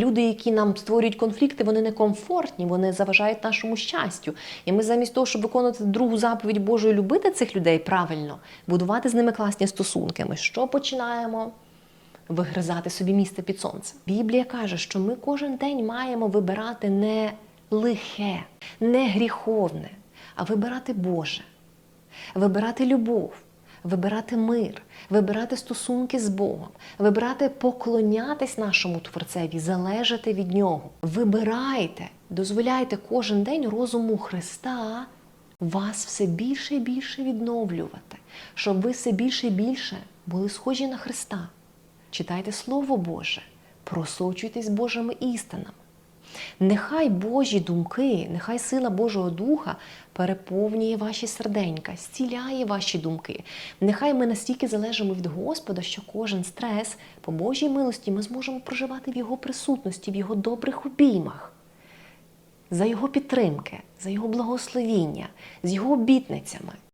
Люди, які нам створюють конфлікти, вони некомфортні, вони заважають нашому щастю. І ми замість того, щоб виконувати другу заповідь Божу і любити цих людей правильно, будувати з ними класні стосунки. Ми що починаємо? Вигризати собі місце під сонцем. Біблія каже, що ми кожен день маємо вибирати не лихе, не гріховне, а вибирати Боже, вибирати любов, вибирати мир, вибирати стосунки з Богом, вибирати поклонятись нашому Творцеві, залежати від Нього. Вибирайте, дозволяйте кожен день розуму Христа вас все більше і більше відновлювати, щоб ви все більше і більше були схожі на Христа. Читайте Слово Боже, просочуйтесь Божими істинами. Нехай Божі думки, нехай сила Божого Духа переповнює ваші серденька, зціляє ваші думки. Нехай ми настільки залежимо від Господа, що кожен стрес по Божій милості ми зможемо проживати в Його присутності, в Його добрих обіймах, за Його підтримки, за Його благословіння, з Його обітницями.